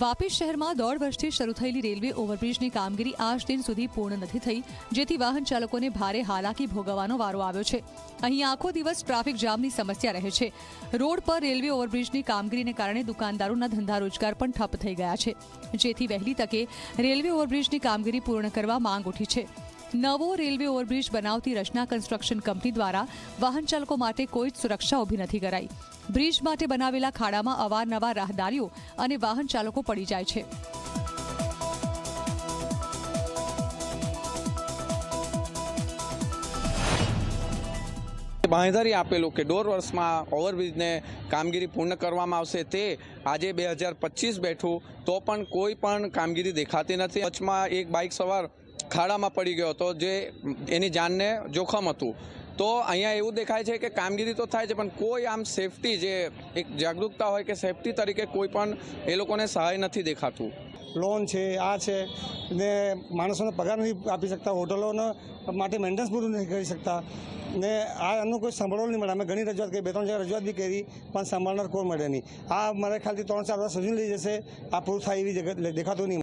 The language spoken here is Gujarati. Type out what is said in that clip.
વાપી શહેરમાં દોઢ વર્ષથી શરૂ થયેલી રેલવે ઓવરબ્રિજની કામગીરી આજ દિન સુધી પૂર્ણ નથી થઈ, જેથી વાહન ચાલકોને ભારે હાલાકી ભોગવવાનો વારો આવ્યો છે. અહીં આખો દિવસ ટ્રાફિક જામની સમસ્યા રહે છે. રોડ પર રેલવે ઓવરબ્રિજની કામગીરીને કારણે દુકાનદારોના ધંધા રોજગાર પણ ઠપ થઈ ગયા છે, જેથી વહેલી તકે રેલવે ઓવરબ્રિજની કામગીરી પૂર્ણ કરવા માંગ ઉઠી છે. નવો રેલવે ઓવરબ્રિજ બનાવતી રચના કન્સ્ટ્રક્શન કંપની દ્વારા વાહન ચાલકો માટે કોઈ જ સુરક્ષા ઊભી નથી કરાઈ. બ્રિજ માટે બનાવેલા ખાડામાં અવારનવાર રાહદારીઓ અને વાહન ચાલકો પડી જાય છે. બાંહેધરી આપેલું કે દોઢ વર્ષમાં ઓવરબ્રિજને કામગીરી પૂર્ણ કરવામાં આવશે તે આજે બે હજાર પચીસ બેઠું, તો પણ કોઈ પણ કામગીરી દેખાતી નથી. કચ્છમાં એક બાઇક સવાર ખાડામાં પડી ગયો હતો, જે એની જાનને જોખમ હતું. તો અહીંયા એવું દેખાય છે કે કામગીરી તો થાય છે, પણ કોઈ આમ સેફટી જે એક જાગૃતતા હોય કે સેફટી તરીકે કોઈ પણ એ લોકોને સહાય નથી દેખાતું. લોન છે, આ છે, ને માણસોને પગાર નથી આપી શકતા, હોટલોને માટે મેન્ટેનન્સ પૂરું નથી કરી શકતા. ને આ એમનું કોઈ સાંભળવા નહીં મળે. અમે ઘણી રજૂઆત કરી, બે ત્રણ જગ્યાએ રજૂઆત બી કરી, પણ સાંભળનાર કોઈ મળે નહીં. આ મારે ખ્યાલથી ત્રણ ચાર વર્ષ સુધી લઈ જશે, આ પૂરું થાય એવી જગ્યા દેખાતું નહીં.